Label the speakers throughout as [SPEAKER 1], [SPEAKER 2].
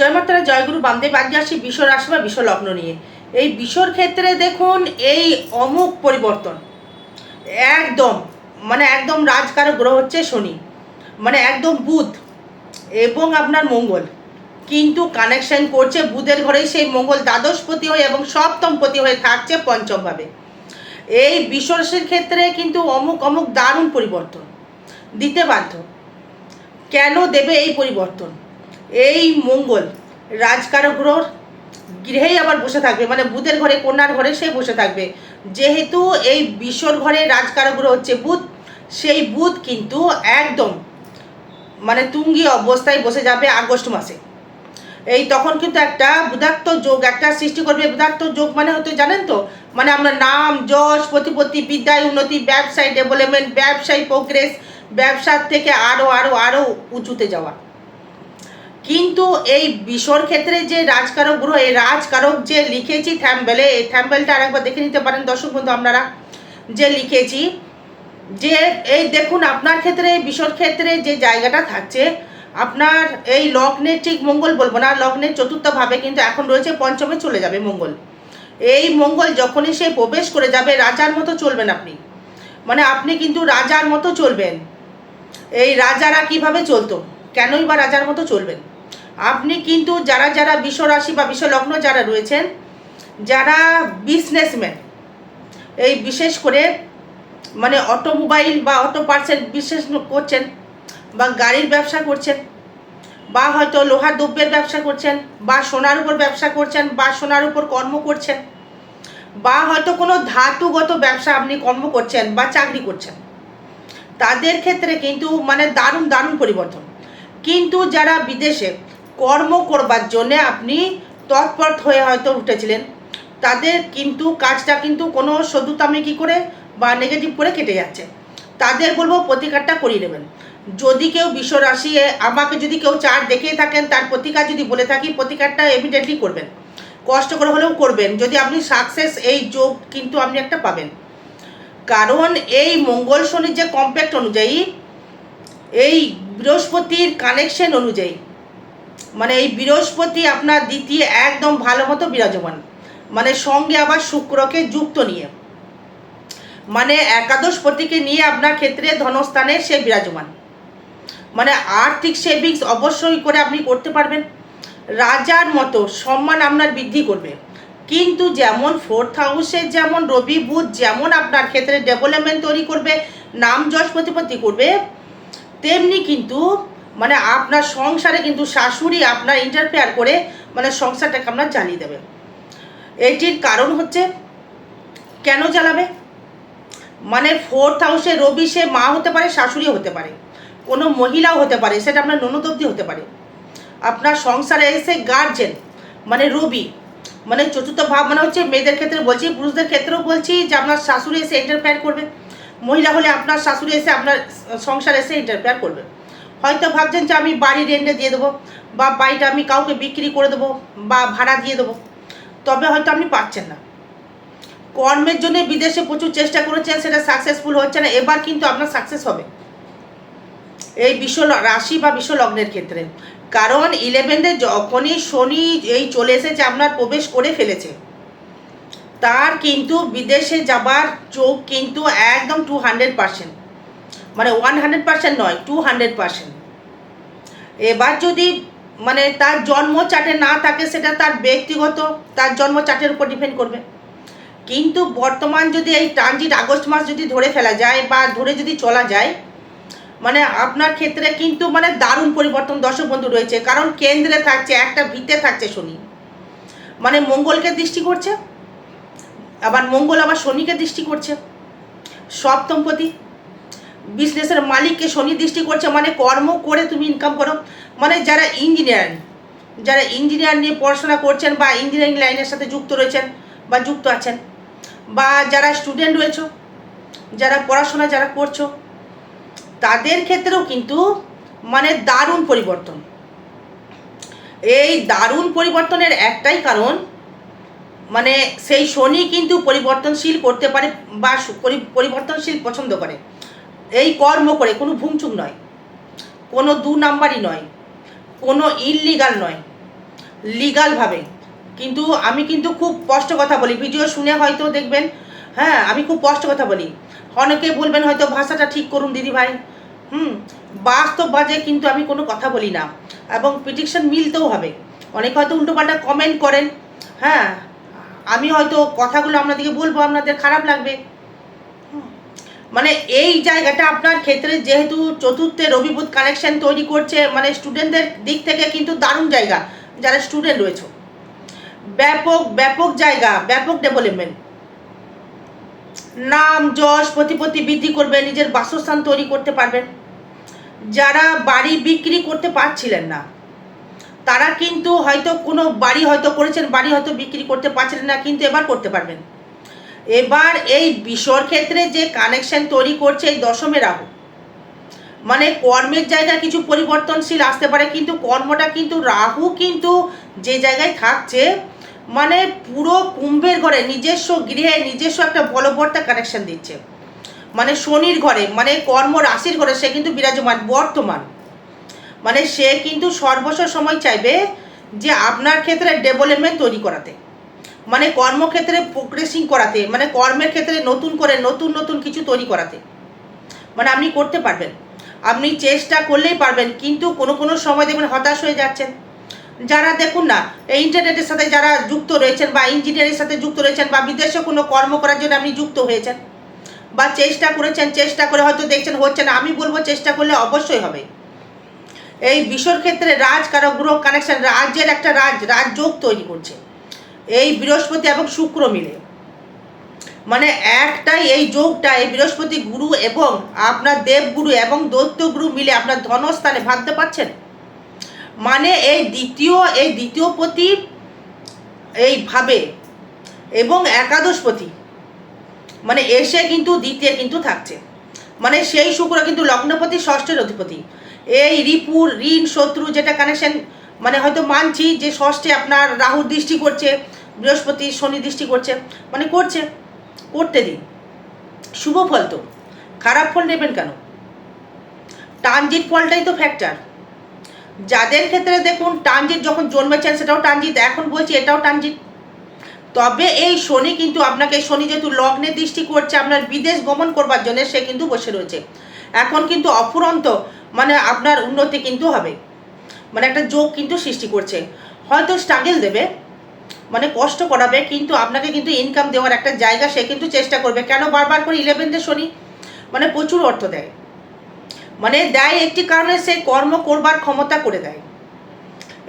[SPEAKER 1] জয় মাতারা জয়গুরু বামদেব আজকে আসি বিশ্ব রাশি বা বিশ্ব লগ্ন নিয়ে। এই বিশ্বর ক্ষেত্রে দেখুন, এই অমুক পরিবর্তন। একদম মানে একদম রাজকারক গ্রহ হচ্ছে শনি। মানে একদম বুধ এবং আপনার মঙ্গল। কিন্তু কানেকশন করছে বুধের ঘরেই সেই মঙ্গল দ্বাদশপতি হয়ে এবং সপ্তমপতি হয়ে থাকছে পঞ্চমভাবে। এই বিশ্বরাশির ক্ষেত্রে কিন্তু অমুক অমুক দারুণ পরিবর্তন। দিতে বাধ্য। কেন দেবে এই পরিবর্তন? এই মঙ্গল রাজকারক গ্রহর গৃহেই আবার বসে থাকবে মানে বুধের ঘরে, কন্যার ঘরে সে বসে থাকবে। যেহেতু এই বিশ্বর ঘরে রাজকারক গ্রহ হচ্ছে বুধ, সেই বুধ কিন্তু একদম মানে তুঙ্গি অবস্থায় বসে যাবে আগস্ট মাসে। এই তখন কিন্তু একটা বুধাত্ম যোগ, একটা সৃষ্টি করবে। বুধাত্ম যোগ মানে হয়তো জানেন তো মানে আমরা নাম, যশ, প্রতিপত্তি, বিদ্যায় উন্নতি, ব্যবসায় ডেভেলপমেন্ট ব্যবসায় প্রোগ্রেস ব্যবসার থেকে আরও আরও আরও উঁচুতে যাওয়া। কিন্তু এই বিশ্বর ক্ষেত্রে যে রাজকারক গ্রহ, এই রাজকারক যে লিখেছি থ্যাম্বেলে এই থ্যাম্বেলটা আরেকবার দেখে নিতে পারেন দর্শক বন্ধু আপনারা, যে লিখেছি, যে এই দেখুন আপনার ক্ষেত্রে, এই বিশ্বর ক্ষেত্রে যে জায়গাটা থাকছে, আপনার এই লগ্নের ঠিক মঙ্গল বলব না, লগ্নের চতুর্থ ভাবে কিন্তু এখন রয়েছে, পঞ্চমে চলে যাবে মঙ্গল। এই মঙ্গল যখনই সে প্রবেশ করে যাবে, রাজার মতো চলবেন আপনি। মানে আপনি কিন্তু রাজার মতো চলবেন। এই রাজারা কীভাবে চলতো? কেনই বা রাজার মতো চলবেন? আপনি কিন্তু যারা যারা বিশ্ব রাশি বা বিশ্ব লগ্ন যারা রয়েছেন, যারা বিজনেসম্যান এই বিশেষ করে মানে অটোমোবাইল বা অটো পার্সেল বিশেষ করছেন বা গাড়ির ব্যবসা করছেন বা হয়তো লোহার দ্রব্যের ব্যবসা করছেন বা সোনার উপর ব্যবসা করছেন বা সোনার উপর কর্ম করছেন বা হয়তো কোনো ধাতুগত ব্যবসা আপনি কর্ম করছেন বা চাকরি করছেন, তাদের ক্ষেত্রে কিন্তু মানে দারুণ দারুণ পরিবর্তন। কিন্তু যারা বিদেশে কর্ম করবার জন্যে আপনি তৎপর হয়ে হয়তো উঠেছিলেন। তাদের কিন্তু কাজটা কিন্তু কোনো সদুতামি কী করে বা নেগেটিভ করে কেটে যাচ্ছে। তাদের বলব প্রতিকারটা করিয়ে নেবেন। যদি কেউ বিশ্ব রাশি আমাকে যদি কেউ চার দেখে থাকেন, তার প্রতিকার যদি বলে থাকি, প্রতিকারটা এভিডেন্টলি করবেন। কষ্ট করে হলেও করবেন। যদি আপনি সাকসেস এই যোগ কিন্তু আপনি একটা পাবেন। কারণ এই মঙ্গল শনির যে কম্প্যাক্ট অনুযায়ী, এই বৃহস্পতির কানেকশন অনুযায়ী মানে এই বৃহস্পতি আপনার দ্বিতীয় একদম ভালো মতো বিরাজমান। মানে সঙ্গে আবার শুক্রকে যুক্ত নিয়ে। মানে একাদশ একাদশপতিকে নিয়ে আপনার ক্ষেত্রে ধনস্থানে সে বিরাজমান। মানে আর্থিক সেভিংস অবশ্যই করে আপনি করতে পারবেন। রাজার মতো সম্মান আপনার বৃদ্ধি করবে। কিন্তু যেমন ফোর্থ হাউসে যেমন রবি বুধ যেমন আপনার ক্ষেত্রে ডেভেলপমেন্ট তৈরি করবে, নাম যশ প্রতিপত্তি করবে, তেমনি কিন্তু মানে আপনার সংসারে কিন্তু শাশুড়ি আপনার ইন্টারফেয়ার করে মানে সংসারটাকে আপনার জ্বালিয়ে দেবে। এটির কারণ হচ্ছে কেন জ্বালাবে? মানে ফোর্থ হাউসে রবি, সে মা হতে পারে, শাশুড়িও হতে পারে। কোনো মহিলাও হতে পারে, সেটা আপনার ননদ অবধি হতে পারে। আপনার সংসারে এসে গার্জেন মানে রবি মানে চতুর্থ ভাব মানে হচ্ছে মেয়েদের ক্ষেত্রে বলছি, পুরুষদের ক্ষেত্রেও বলছি যে আপনার শাশুড়ি এসে ইন্টারফেয়ার করবে। মহিলা হলে আপনার শাশুড়ি এসে আপনার সংসার এসে ইন্টারফেয়ার করবে। হয়তো ভাবছেন যে আমি বাড়ি রেন্টে দিয়ে দেবো, বা বাড়িটা আমি কাউকে বিক্রি করে দেবো, বা ভাড়া দিয়ে দেবো। তবে হয়তো আপনি পাচ্ছেন না। কর্মের জন্য বিদেশে প্রচুর চেষ্টা করেছেন, সেটা সাকসেসফুল হচ্ছে না, এবার কিন্তু আপনার সাকসেস হবে। এই বিশ্ব রাশি বা বিশ্ব লগ্নের ক্ষেত্রে। কারণ ইলেভেনে যখনই শনি এই চলে এসেছে, আপনার প্রবেশ করে ফেলেছে। তার কিন্তু বিদেশে যাবার চোখ কিন্তু একদম টু হান্ড্রেড পার্সেন্ট মানে ওয়ান হান্ড্রেড পার্সেন্ট নয় টু হান্ড্রেড পার্সেন্ট এবার যদি মানে তার জন্ম চাটে না থাকে, সেটা তার ব্যক্তিগত, তার জন্ম চাটের উপর ডিপেন্ড করবে। কিন্তু বর্তমান যদি এই ট্রানজিট আগস্ট মাস যদি ধরে ফেলা যায় বা ধরে যদি চলা যায় মানে আপনার ক্ষেত্রে কিন্তু মানে দারুণ পরিবর্তন দর্শক বন্ধু রয়েছে। কারণ কেন্দ্রে থাকছে, একটা ভিতে থাকছে শনি। মানে মঙ্গলকে দৃষ্টি করছে, আবার মঙ্গল আবার শনিকে দৃষ্টি করছে। সপ্তমপতি বিজনেসের মালিককে শনি দৃষ্টি করছে মানে কর্ম করে তুমি ইনকাম করো। মানে যারা ইঞ্জিনিয়ার যারা ইঞ্জিনিয়ার নিয়ে পড়াশোনা করছেন বা ইঞ্জিনিয়ারিং লাইনের সাথে যুক্ত রয়েছেন বা যুক্ত আছেন, বা যারা স্টুডেন্ট রয়েছে, যারা পড়াশোনা যারা করছ, তাদের ক্ষেত্রেও কিন্তু মানে দারুণ পরিবর্তন। এই দারুণ পরিবর্তনের একটাই কারণ মানে সেই শনি কিন্তু পরিবর্তনশীল করতে পারে বা পরিবর্তনশীল পছন্দ করে। এই কর্ম করে কোনো ভুংচুক নয়, কোনো দু নাম্বারই নয়, কোনো ইললিগাল নয় লিগালভাবে কিন্তু আমি কিন্তু খুব স্পষ্ট কথা বলি, ভিডিও শুনে হয়তো দেখবেন হ্যাঁ আমি খুব স্পষ্ট কথা বলি। অনেকে বলবেন হয়তো ভাষাটা ঠিক করুন দিদি ভাই। হুম, বাস্তব বাজে কিন্তু আমি কোনো কথা বলি না। এবং প্রিডিকশন মিলতেও হবে। অনেকে হয়তো উল্টোপাল্টা কমেন্ট করেন হ্যাঁ আমি হয়তো কথাগুলো আপনাদেরকে বলব, আপনাদের খারাপ লাগবে। মানে এই জায়গাটা আপনার ক্ষেত্রে যেহেতু চতুর্থে রবিবুধ কানেকশন তৈরি করছে মানে স্টুডেন্টদের দিক থেকে কিন্তু দারুণ জায়গা, যারা স্টুডেন্ট রয়েছে। ব্যাপক ব্যাপক জায়গা, ব্যাপক ডেভেলপমেন্ট নাম, যশ, প্রতিপত্তি বৃদ্ধি করবে, নিজের বাসস্থান তৈরি করতে পারবেন যারা বাড়ি বিক্রি করতে পারছিলেন না, তারা কিন্তু হয়তো কোনো বাড়ি হয়তো করেছেন, বাড়ি হয়তো বিক্রি করতে পারছিলেন না, কিন্তু এবার করতে পারবেন। এবার এই বিষর ক্ষেত্রে যে কানেকশন তৈরি করছে এই দশমে রাহু। মানে কর্মের জায়গায় কিছু পরিবর্তনশীল আসতে পারে, কিন্তু কর্মটা কিন্তু রাহু কিন্তু যে জায়গায় থাকছে মানে পুরো কুম্ভের ঘরে নিজস্ব গৃহে নিজস্ব একটা বলবর্তা কানেকশন দিচ্ছে। মানে শনির ঘরে মানে কর্ম রাশির ঘরে সে কিন্তু বিরাজমান, বর্তমান। মানে সে কিন্তু সর্বস্ব সময় চাইবে যে আপনার ক্ষেত্রে ডেভেলপমেন্ট তৈরি করাতে। মানে কর্মক্ষেত্রে প্রোগ্রেসিং করাতে মানে কর্মের ক্ষেত্রে নতুন করে নতুন নতুন কিছু তৈরি করাতে। মানে আপনি করতে পারবেন। আপনি চেষ্টা করলেই পারবেন, কিন্তু কোনো কোনো সময় দেখবেন হতাশ হয়ে যাচ্ছেন। যারা দেখুন না, এই ইন্টারনেটের সাথে যারা যুক্ত রয়েছেন বা ইঞ্জিনিয়ারের সাথে যুক্ত রয়েছেন বা বিদেশে কোনো কর্ম করার জন্য আপনি যুক্ত হয়েছেন বা চেষ্টা করেছেন, চেষ্টা করে হয়তো দেখছেন, হচ্ছে না, আমি বলব চেষ্টা করলে অবশ্যই হবে। এই বিশ্বর ক্ষেত্রে রাজ কারক গ্রহ কানেকশন রাজ্যের একটা রাজ, রাজযোগ তৈরি করছে। এই বৃহস্পতি এবং শুক্র মিলে। মানে একটাই এই যোগটা, এই বৃহস্পতি গুরু এবং আপনার দেবগুরু এবং দৈত্য গুরু মিলে আপনার ধনস্থানে ভাবতে পারছেন? মানে এই দ্বিতীয় এই দ্বিতীয় পতি এইভাবে এবং একাদশপতি মানে এসে কিন্তু দ্বিতীয় কিন্তু থাকছে। মানে সেই শুক্র কিন্তু লগ্নপতি, ষষ্ঠের অধিপতি। এই রিপুর ঋণ, শত্রু যেটা কানেকশন মানে হয়তো মানছি যে ষষ্ঠে আপনার রাহুর দৃষ্টি করছে বৃহস্পতি, শনি দৃষ্টি করছে মানে করছে, করতে দিন শুভ ফল তো, খারাপ ফল নেবেন কেন? ট্রানজিট ফলটাই তো ফ্যাক্টর যাদের ক্ষেত্রে দেখুন, ট্রানজিট যখন জন্মেছেন, সেটাও ট্রানজিট, এখন বলছি এটাও ট্রানজিট। তবে এই শনি কিন্তু আপনাকে, শনি যেহেতু লগ্নে দৃষ্টি করছে, আপনার বিদেশ গমন করবার জন্য সে কিন্তু বসে রয়েছে। এখন কিন্তু অফুরন্ত মানে আপনার উন্নতি কিন্তু হবে। মানে একটা যোগ কিন্তু সৃষ্টি করছে। হয়তো স্ট্রাগেল দেবে মানে কষ্ট করাবে, কিন্তু আপনাকে কিন্তু ইনকাম দেওয়ার একটা জায়গা সে কিন্তু চেষ্টা করবে। কেন বারবার করে ইলেভেনথে শনি? মানে প্রচুর অর্থ দেয়। মানে দেয় একটি কারণে সে কর্ম করবার ক্ষমতা করে দেয়।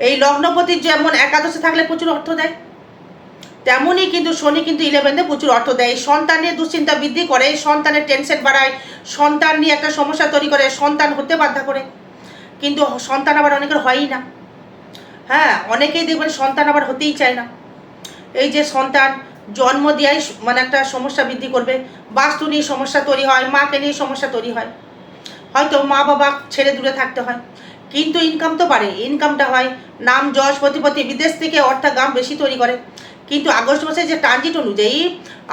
[SPEAKER 1] এই লগ্নপতির যেমন একাদশে থাকলে প্রচুর অর্থ দেয়, তেমনই কিন্তু শনি কিন্তু ইলেভেনে প্রচুর অর্থ দেয়। সন্তান নিয়ে দুশ্চিন্তা বৃদ্ধি করে সন্তানের টেনশন বাড়ায়, সন্তান নিয়ে একটা সমস্যা তৈরি করে, সন্তান হতে বাধ্য করে। কিন্তু সন্তান আবার অনেকের হয়ই না। হ্যাঁ অনেকেই দেখবেন সন্তান আবার হতেই চায় না। এই যে সন্তান জন্ম দেওয়াই মানে একটা সমস্যা বৃদ্ধি করবে, বাস্তু নিয়ে সমস্যা তৈরি হয়, মাকে নিয়ে সমস্যা তৈরি হয়। হয়তো মা বাবা ছেড়ে দূরে থাকতে হয়। কিন্তু ইনকাম তো বাড়ে ইনকামটা হয়, নাম যশ প্রতিপতি বিদেশ থেকে অর্থাগাম বেশি তৈরি করে। কিন্তু আগস্ট মাসে যে ট্রানজিট অনুযায়ী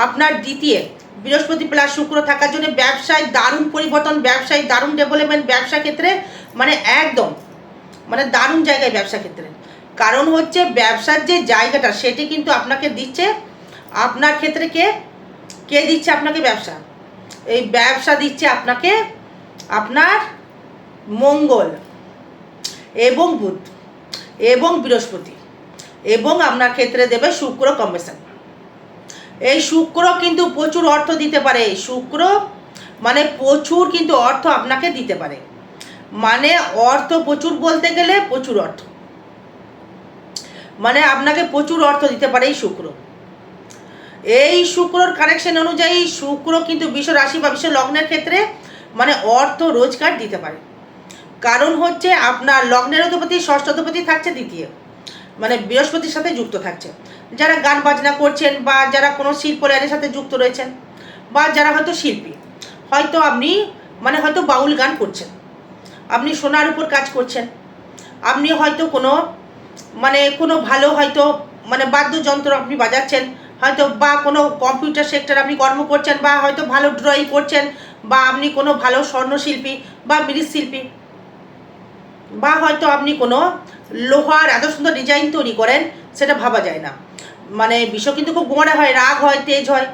[SPEAKER 1] আপনার দ্বিতীয় বৃহস্পতি প্লাস শুক্র থাকার জন্য ব্যবসায় দারুণ পরিবর্তন, ব্যবসায় দারুণ ডেভেলপমেন্ট ব্যবসা ক্ষেত্রে মানে একদম মানে দারুণ জায়গায় ব্যবসা ক্ষেত্রে। কারণ হচ্ছে ব্যবসার যে জায়গাটা, সেটি কিন্তু আপনাকে দিচ্ছে, আপনার ক্ষেত্রে কে? কে দিচ্ছে আপনাকে ব্যবসা? এই ব্যবসা দিচ্ছে আপনাকে আপনার মঙ্গল এবং বুধ এবং বৃহস্পতি এবং আপনার ক্ষেত্রে দেবে শুক্র কম্বিনেশন এই শুক্র কিন্তু প্রচুর অর্থ দিতে পারে। শুক্র মানে প্রচুর কিন্তু অর্থ আপনাকে দিতে পারে। মানে অর্থ প্রচুর বলতে গেলে প্রচুর অর্থ। মানে আপনাকে প্রচুর অর্থ দিতে পারে এই শুক্র। এই শুক্রর কানেকশন অনুযায়ী শুক্র কিন্তু বিশ্ব রাশি বা বিশ্ব লগ্নের ক্ষেত্রে মানে অর্থ রোজগার দিতে পারে। কারণ হচ্ছে আপনার লগ্নের অধিপতি, ষষ্ঠ অধিপতি থাকছে দ্বিতীয়। মানে বৃহস্পতির সাথে যুক্ত থাকছে। যারা গান বাজনা করছেন বা যারা কোনো শিল্প লাইনের সাথে যুক্ত রয়েছেন বা যারা হয়তো শিল্পী, হয়তো আপনি মানে হয়তো বাউল গান করছেন। আপনি সোনার উপর কাজ করছেন। আপনি হয়তো কোনো মানে কোনো ভালো হয়তো মানে বাদ্যযন্ত্র আপনি বাজাচ্ছেন, হয়তো বা কোনো কম্পিউটার সেক্টর আপনি কর্ম করছেন, বা হয়তো ভালো ড্রয়িং করছেন, বা আপনি কোনো ভালো স্বর্ণশিল্পী, বা মৃৎশিল্পী, বা হয়তো আপনি কোনো লোহার এত সুন্দর ডিজাইন তৈরি করেন, সেটা ভাবা যায় না। মানে বিষয় কিন্তু খুব গোঁড়া হয়, রাগ হয়, তেজ হয়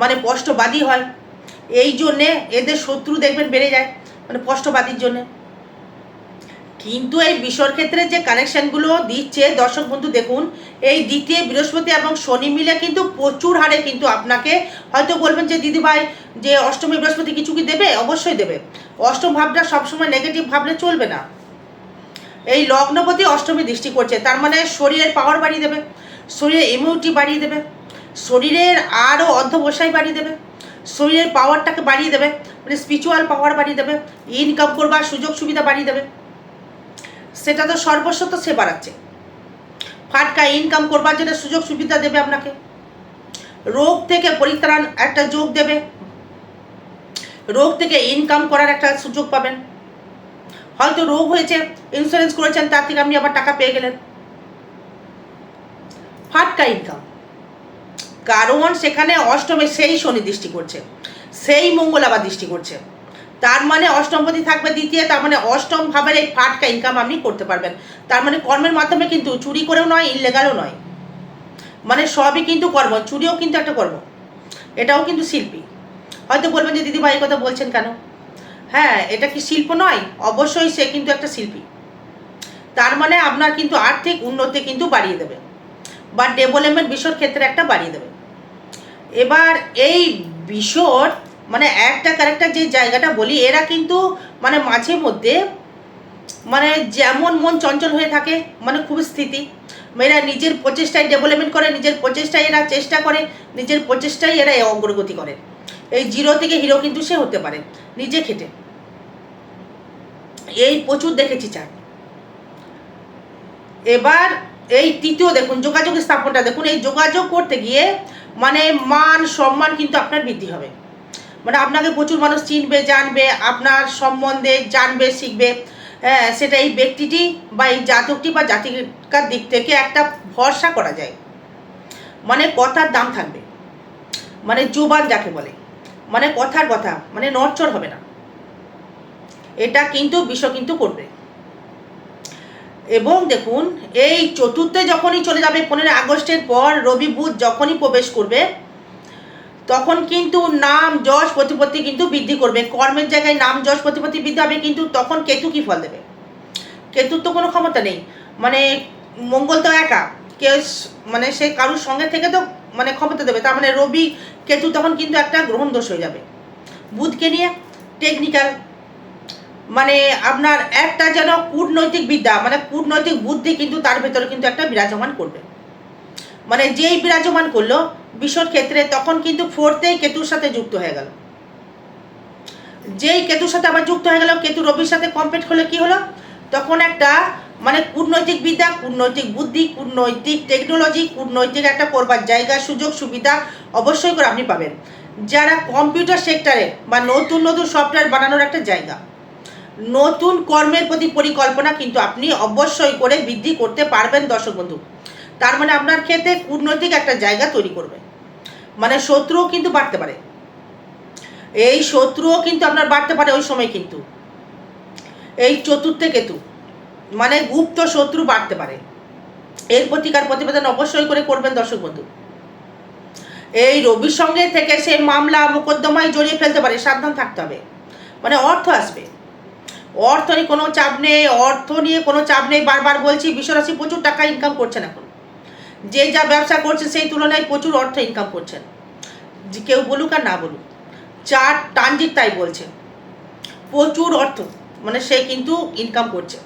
[SPEAKER 1] মানে স্পষ্টবাদী হয়। এই জন্যে এদের শত্রু দেখবেন বেড়ে যায় মানে স্পষ্টবাদীর জন্যে। কিন্তু এই বিশ্বর ক্ষেত্রে যে কানেকশনগুলো দিচ্ছে, দর্শক বন্ধু দেখুন, এই দ্বিতীয় বৃহস্পতি এবং শনি মিলে কিন্তু প্রচুর হারে কিন্তু আপনাকে হয়তো বলবেন যে, দিদিভাই, যে অষ্টমী বৃহস্পতি কিছু কি দেবে? অবশ্যই দেবে। অষ্টম ভাবটা সবসময় নেগেটিভ ভাবলে চলবে না। এই লগ্নপতি অষ্টমী দৃষ্টি করছে, তার মানে শরীরের পাওয়ার বাড়িয়ে দেবে, শরীরের ইমিউনিটি বাড়িয়ে দেবে, শরীরের আরও অর্ধবসাই বাড়িয়ে দেবে, শরীরের পাওয়ারটাকে বাড়িয়ে দেবে মানে স্পিরিচুয়াল পাওয়ার বাড়িয়ে দেবে ইনকাম করবার সুযোগ সুবিধা বাড়িয়ে দেবে। সেটা তো সর্বস্ব তো সে বাড়াচ্ছে। ফাটকা ইনকাম করবার জন্য সুযোগ সুবিধা দেবে আপনাকে। রোগ থেকে পরিত্রাণ একটা যোগ দেবে। রোগ থেকে ইনকাম করার একটা সুযোগ পাবেন। হয়তো রোগ হয়েছে ইন্স্যুরেন্স করেছেন, তার থেকে আপনি আবার টাকা পেয়ে গেলেন। ফাটকা ইনকাম কারণ সেখানে অষ্টমে সেই শনি দৃষ্টি করছে, সেই মঙ্গল আবার দৃষ্টি করছে। তার মানে অষ্টমপতি থাকবে, দ্বিতীয়, তার মানে অষ্টম ভাবের এই ফাটকা ইনকাম আপনি করতে পারবেন। তার মানে কর্মের মাধ্যমে কিন্তু চুরি করেও নয় ইনলেগালও নয়। মানে সবই কিন্তু কর্ম, চুরিও কিন্তু একটা কর্ম। এটাও কিন্তু শিল্পী। হয়তো বলবেন যে, দিদিভাই কথা বলছেন কেন? হ্যাঁ এটা কি শিল্প নয়? অবশ্যই সে কিন্তু একটা শিল্পী। তার মানে আপনার কিন্তু আর্থিক উন্নতি কিন্তু বাড়িয়ে দেবে। বা ডেভেলপমেন্ট বিষয়ের ক্ষেত্রে একটা বাড়িয়ে দেবে। এবার এই বিষয় মানে একটা ক্যারেক্টার যে জায়গাটা বলি, এরা কিন্তু মানে মাঝে মধ্যে মানে যেমন মন চঞ্চল হয়ে থাকে মানে খুব স্থিতি। এরা নিজের প্রচেষ্টায় ডেভেলপমেন্ট করে, নিজের প্রচেষ্টায় এরা চেষ্টা করে, নিজের প্রচেষ্টায় এরা অগ্রগতি করে। এই জিরো থেকে হিরো কিন্তু সে হতে পারে, নিজে খেটে। এই প্রচুর দেখেছি চার। এবার এই তৃতীয় দেখুন, যোগাযোগ স্থাপনটা দেখুন, এই যোগাযোগ করতে গিয়ে মানে মান, সম্মান কিন্তু আপনার বৃদ্ধি হবে। মানে আপনাকে প্রচুর মানুষ চিনবে, জানবে, আপনার সম্বন্ধে জানবে, শিখবে। হ্যাঁ সেটা এই ব্যক্তিটি বা এই জাতকটি বা জাতিকার দিক থেকে একটা ভরসা করা যায়। মানে কথার দাম থাকবে। মানে জোবান যাকে বলে। মানে কথার কথা মানে নড়চড় হবে না। এটা কিন্তু বিশ্ব কিন্তু করবে। এবং দেখুন, এই চতুর্থে যখনই চলে যাবে, পনেরোই আগস্টের পর রবি বুধ যখনই প্রবেশ করবে তখন কিন্তু নাম, যশ, প্রতিপত্তি কিন্তু বৃদ্ধি করবে। কর্মের জায়গায় নাম, যশ, প্রতিপত্তি বৃদ্ধি হবে কিন্তু তখন কেতু কি ফল দেবে? কেতুর তো কোনো ক্ষমতা নেই। মানে মঙ্গল তো একা। কেউ মানে সে কারুর সঙ্গে থেকে তো মানে ক্ষমতা দেবে। তার মানে রবি, কেতু তখন কিন্তু একটা গ্রহণ দোষ হয়ে যাবে। বুধকে নিয়ে টেকনিক্যাল মানে আপনার একটা যেন কূটনৈতিক বিদ্যা মানে কূটনৈতিক বুদ্ধি কিন্তু তার ভেতরে কিন্তু একটা বিরাজমান করবে। মানে যেই বিরাজমান করল বিশ্বর ক্ষেত্রে তখন কিন্তু ফোর্থেই কেতুর সাথে যুক্ত হয়ে গেল। যেই কেতুর সাথে আবার যুক্ত হয়ে গেল, কেতু রবির সাথে কমপ্লিট হলে কি হলো? তখন একটা মানে কূটনৈতিক বিদ্যা, কূটনৈতিক বুদ্ধি, কূটনৈতিক টেকনোলজি কূটনৈতিক একটা করবার জায়গা, সুযোগ, সুবিধা অবশ্যই করে আপনি পাবেন। যারা কম্পিউটার সেক্টরে বা নতুন নতুন সফটওয়্যার বানানোর একটা জায়গা, নতুন কর্মের প্রতি পরিকল্পনা কিন্তু আপনি অবশ্যই করে বৃদ্ধি করতে পারবেন দর্শক বন্ধু। তার মানে আপনার ক্ষেত্রে কূটনৈতিক একটা জায়গা তৈরি করবে। মানে শত্রুও কিন্তু বাড়তে পারে। এই শত্রুও কিন্তু আপনার বাড়তে পারে ওই সময় কিন্তু। এই চতুর্থে কেতু মানে গুপ্ত শত্রু বাড়তে পারে। এর প্রতিকার প্রতিবেদন অবশ্যই করে করবেন দর্শক বন্ধু। এই রবির সঙ্গে থেকে সে মামলা, মোকদ্দমায় জড়িয়ে ফেলতে পারে, সাবধান থাকতে হবে। মানে অর্থ আসবে। অর্থ নিয়ে কোনো চাপ নেই, অর্থ নিয়ে কোনো চাপ নেই, বারবার বলছি, বিশ্বরাশি প্রচুর টাকা ইনকাম করছেন এখন। যে যা ব্যবসা করছে সেই তুলনায় প্রচুর অর্থ ইনকাম করছেন কেউ বলুক আর না বলুক, চার ট্রানজিট তাই বলছে। প্রচুর অর্থ মানে সে কিন্তু ইনকাম করছে।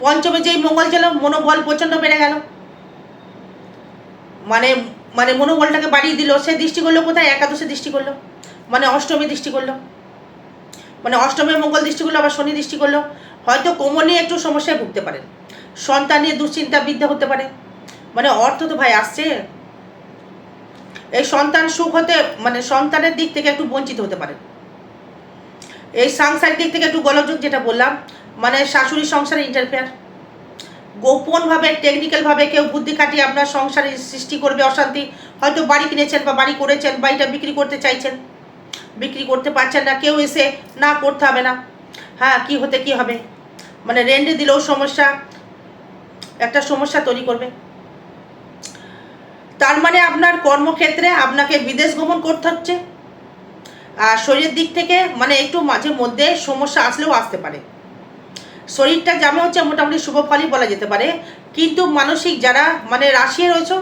[SPEAKER 1] পঞ্চমে যেই মঙ্গল ছিল, মনোবল প্রচণ্ড বেড়ে গেল। মানে মানে মনোবলটাকে বাড়িয়ে দিল, সে দৃষ্টি করল কোথায়? একাদশে দৃষ্টি করল। মানে অষ্টমী দৃষ্টি করল। মানে অষ্টমী মঙ্গল দৃষ্টি করল, আবার শনি দৃষ্টি করল। হয়তো কোমর নিয়ে একটু সমস্যায় ভুগতে পারেন। সন্তান নিয়ে দুশ্চিন্তা বৃদ্ধি হতে পারে। মানে অর্থ তো ভাই আসছে। এই সন্তান সুখ হতে মানে সন্তানের দিক থেকে একটু বঞ্চিত হতে পারে। এই সাংসারিক দিক থেকে একটু গোলযোগ যেটা বললাম মানে শাশুড়ির সংসারে ইন্টারফেয়ার গোপনভাবে টেকনিক্যালভাবে কেউ বুদ্ধি কাটিয়ে আপনার সংসারে সৃষ্টি করবে অশান্তি। হয়তো বাড়ি কিনেছেন বা বাড়ি করেছেন, বাড়িটা বিক্রি করতে চাইছেন। বিক্রি করতে পারছেন না, কেউ এসে না করতে হবে না। হ্যাঁ কি হতে কি হবে? মানে রেন্টে দিলেও সমস্যা, একটা সমস্যা তৈরি করবে। তার মানে আপনার কর্মক্ষেত্রে আপনাকে বিদেশ গমন করতে হচ্ছে। আর শরীরের দিক থেকে মানে একটু মাঝে মধ্যে সমস্যা আসলেও আসতে পারে। শরীরটা যেমন হচ্ছে মোটামুটি শুভ ফলই বলা যেতে পারে। কিন্তু মানসিক যারা মানে রাশিয়ে রয়েছে,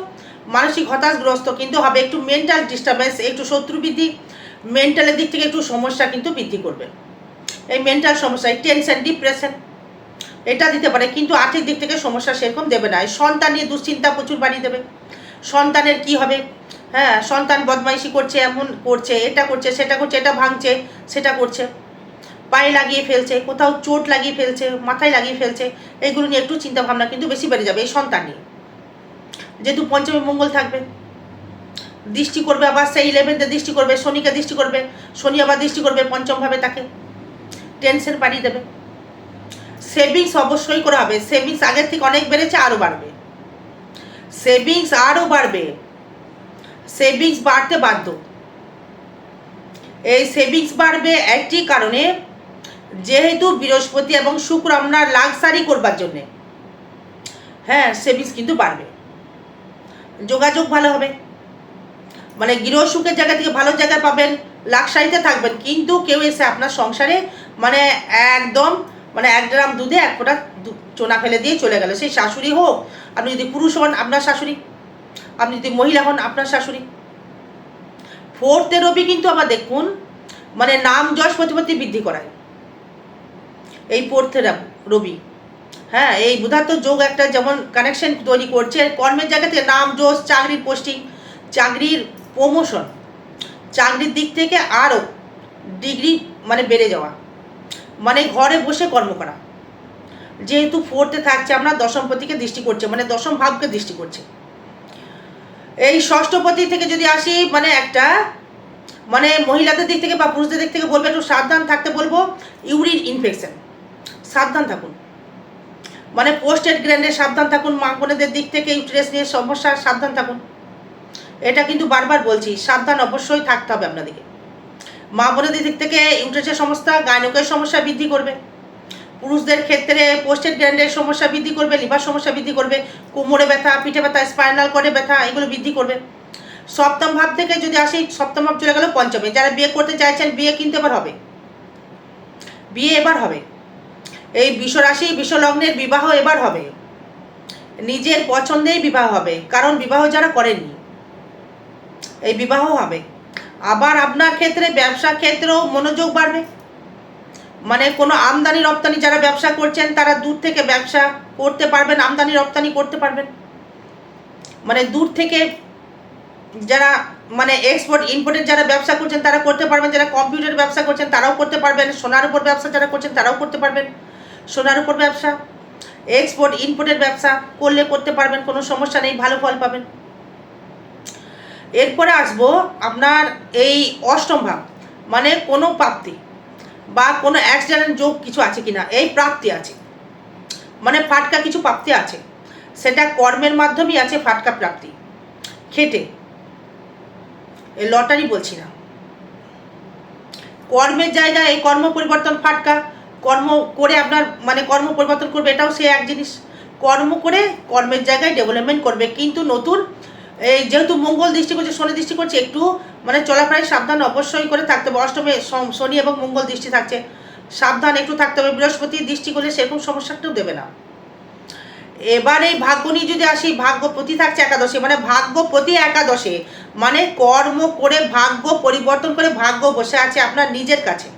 [SPEAKER 1] মানসিক হতাশগ্রস্ত কিন্তু হবে। একটু মেন্টাল ডিস্টারবেন্স একটু শত্রু বৃদ্ধি মেন্টালের দিক থেকে একটু সমস্যা কিন্তু বৃদ্ধি করবে। এই মেন্টাল সমস্যা, এই টেনশন ডিপ্রেশন এটা দিতে পারে। কিন্তু আর্থিক দিক থেকে সমস্যা সেরকম দেবে না। সন্তান নিয়ে দুশ্চিন্তা প্রচুর বাড়িয়ে দেবে। সন্তানের কি হবে? হ্যাঁ সন্তান বদমাইশি করছে, এমন করছে, এটা করছে, সেটা করছে, এটা ভাঙছে, সেটা করছে। পায়ে লাগিয়ে ফেলছে, কোথাও চোট লাগিয়ে ফেলছে, মাথায় লাগিয়ে ফেলছে এইগুলো নিয়ে একটু চিন্তা ভাবনা কিন্তু বেশি বেড়ে যাবে এই সন্তান নিয়ে। যেহেতু পঞ্চমী মঙ্গল থাকবে, দৃষ্টি করবে আবার সেই ইলেভেন্থে দৃষ্টি করবে, শনিকে দৃষ্টি করবে, শনি আবার দৃষ্টি করবে পঞ্চমভাবে তাকে। টেনশন বাড়িয়ে দেবে। সেভিংস অবশ্যই করা হবে সেভিংস আগের থেকে অনেক বেড়েছে, আরও বাড়বে। সেভিংস আরও বাড়বে। সেভিংস বাড়তে বাধ্য। এই সেভিংস বাড়বে একটি কারণে, যেহেতু বৃহস্পতি এবং শুক্র আপনার লাক্সারি করবার জন্যে। হ্যাঁ সেভিংস কিন্তু বাড়বে। যোগাযোগ ভালো হবে। মানে গৃহ সুখের জায়গা থেকে ভালো জায়গায় পাবেন লাক্সারিতে থাকবেন, কিন্তু কেউ এসে আপনার সংসারে মানে একদম মানে এক গ্রাম দুধে এক ফোঁটা চোনা ফেলে দিয়ে চলে গেল। সেই শাশুড়ি হোক, আপনি যদি পুরুষ হন, আপনার শাশুড়ি। আপনি যদি মহিলা হন, আপনার শাশুড়ি। ফোর্থে রবি কিন্তু আবার দেখুন মানে নাম যশ প্রতিপত্তি বৃদ্ধি করায়। এই ফোর্থে রবি। হ্যাঁ এই বুধাত্ম যোগ একটা যেমন কানেকশন তৈরি করছে কর্মের জায়গা থেকে নাম যশ, চাকরির পোস্টিং, চাকরির প্রমোশন চাকরির দিক থেকে আরও ডিগ্রি মানে বেড়ে যাওয়া। মানে ঘরে বসে কর্ম করা। যেহেতু ফোর্থে থাকছে, আমরা দশমপতিকে দৃষ্টি করছে মানে দশম ভাবকে দৃষ্টি করছে। এই ষষ্ঠপতি থেকে যদি আসি মানে একটা মানে মহিলাদের দিক থেকে বা পুরুষদের দিক থেকে বলব, একটু সাবধান থাকতে বলব, ইউরিন ইনফেকশন সাবধান থাকুন। মানে পোস্টেড গ্র্যান্ডে সাবধান থাকুন, মা বোনেদের দিক থেকে ইউট্রেস নিয়ে সমস্যা, সাবধান থাকুন। এটা কিন্তু বারবার বলছি, সাবধান অবশ্যই থাকতে হবে আপনাদেরকে। মা বোনেদের দিক থেকে ইউট্রেসের সমস্যা গায়নকের সমস্যা বৃদ্ধি করবে। পুরুষদের ক্ষেত্রে পোস্টেড গ্র্যান্ডের সমস্যা বৃদ্ধি করবে, লিভার সমস্যা বৃদ্ধি করবে, কোমরে ব্যথা, পিঠে ব্যথা, স্পাইনাল করে ব্যথা, এগুলো বৃদ্ধি করবে। সপ্তম ভাব থেকে যদি আসি, সপ্তম ভাব চলে গেল পঞ্চমে। যারা বিয়ে করতে চাইছেন, বিয়ে কিন্তু এবার হবে। বিয়ে এবার হবে। এই বিশ্বরাশি, বিশ্বলগ্নের বিবাহ এবার হবে। নিজের পছন্দেই বিবাহ হবে। কারণ বিবাহ যারা করেননি, এই বিবাহ হবে। আবার আপনার ক্ষেত্রে ব্যবসা ক্ষেত্রেও মনোযোগ বাড়বে। মানে কোনো আমদানি, রপ্তানি যারা ব্যবসা করছেন, তারা দূর থেকে ব্যবসা করতে পারবেন, আমদানি, রপ্তানি করতে পারবেন। মানে দূর থেকে যারা মানে এক্সপোর্ট ইম্পোর্টের যারা ব্যবসা করছেন, তারা করতে পারবেন। যারা কম্পিউটার ব্যবসা করছেন, তারাও করতে পারবেন। সোনার উপর ব্যবসা যারা করছেন, তারাও করতে পারবেন। সোনার উপর ব্যবসা এক্সপোর্ট ইম্পোর্টের ব্যবসা করলে করতে পারবেন, কোনো সমস্যা নেই, ভালো ফল পাবেন। এরপরে আসব আপনার এই অষ্টম ভাব মানে কোনো প্রাপ্তি বা কোনো অ্যাক্সিডেন্ট যোগ কিছু আছে কিনা, এই প্রাপ্তি আছে। মানে ফাটকা কিছু প্রাপ্তি আছে, সেটা কর্মের মাধ্যমেই আছে ফাটকা প্রাপ্তি। খেটে লটারি বলছি না। কর্মের জায়গায় এই কর্ম পরিবর্তন ফাটকা, কর্ম করে আপনার মানে কর্ম পরিবর্তন করবে এটাও সে এক জিনিস। কর্ম করে কর্মের জায়গায় ডেভেলপমেন্ট করবে, কিন্তু নতুন এই যেহেতু মঙ্গল দৃষ্টি করছে, শনি দৃষ্টি করছে, একটু মানে চলাফেরায় সাবধান অবশ্যই করে থাকতে হবে। অষ্টমে শনি এবং মঙ্গল দৃষ্টি থাকছে। সাবধান একটু থাকতে হবে। বৃহস্পতির দৃষ্টি করলে সেরকম সমস্যাটাও দেবে না। এবার এই ভাগ্য নিয়ে যদি আসি, ভাগ্যপতি থাকছে একাদশে। মানে ভাগ্যপতি একাদশে মানে কর্ম করে, ভাগ্য পরিবর্তন করে, ভাগ্য বসে আছে আপনার নিজের কাছে।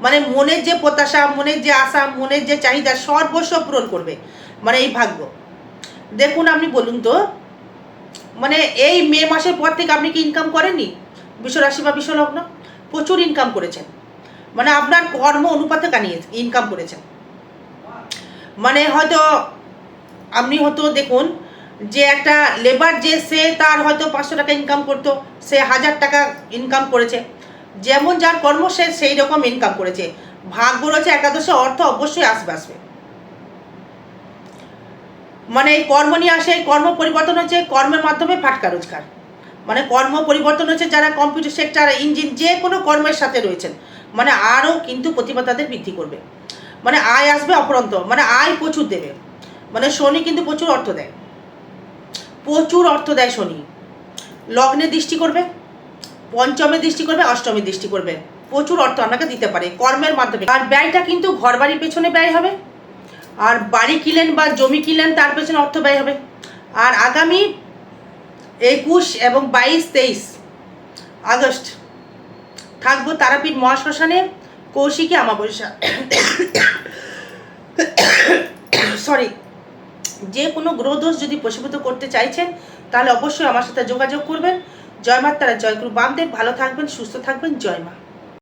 [SPEAKER 1] মানে মনের যে প্রত্যাশা, মনের যে আশা, মনের যে চাহিদা সর্বস্ব পূরণ করবে। মানে এই ভাগ্য। দেখুন, আপনি বলুন তো মানে এই মে মাসের পর থেকে আপনি কি ইনকাম করেননি? বিশ্বরাশি বা বিশ্বলগ্ন? প্রচুর ইনকাম করেছেন। মানে আপনার কর্ম অনুপাতে কানিয়ে ইনকাম করেছেন। মানে হয়তো আপনি হয়তো দেখুন যে একটা লেবার যে সে তার হয়তো পাঁচশো টাকা ইনকাম করতো, সে হাজার টাকা ইনকাম করেছে। যেমন যার কর্ম সে সেই রকম ইনকাম করেছে। ভাগ্য রয়েছে একাদশে, অর্থ অবশ্যই আসবে আসবে। মানে এই কর্ম নিয়ে আসে, এই কর্ম পরিবর্তন হচ্ছে কর্মের মাধ্যমে ফাটকা রোজগার। মানে কর্ম পরিবর্তন হচ্ছে যারা কম্পিউটার সেক্টর ইঞ্জিন যে কোনো কর্মের সাথে রয়েছেন মানে আরও কিন্তু প্রতিভা তাদের বৃদ্ধি করবে। মানে আয় আসবে অপরন্ত মানে আয় প্রচুর দেবে। মানে শনি কিন্তু প্রচুর অর্থ দেয়। প্রচুর অর্থ দেয় শনি। লগ্নে দৃষ্টি করবে, পঞ্চমে দৃষ্টি করবে, অষ্টমে দৃষ্টি করবে। প্রচুর অর্থ আপনাকে দিতে পারে কর্মের মাধ্যমে। আর ব্যয়টা কিন্তু ঘর বাড়ির পেছনে ব্যয় হবে। আর বাড়ি কিনলেন বা জমি কিনলেন তার পেছনে অর্থ ব্যয় হবে। আর আগামী একুশ এবং বাইশ, তেইশ আগস্ট থাকব তারাপীঠ মহাশ্মশানে, কৌশিকী আমাবস্যা সরি যে কোনো গ্রহদোষ যদি প্রশীভূত করতে চাইছেন, তাহলে অবশ্যই আমার সাথে যোগাযোগ করবেন। জয় মাতারা, জয় গুরু। বামদেব, ভালো থাকবেন, সুস্থ থাকবেন। জয় মা।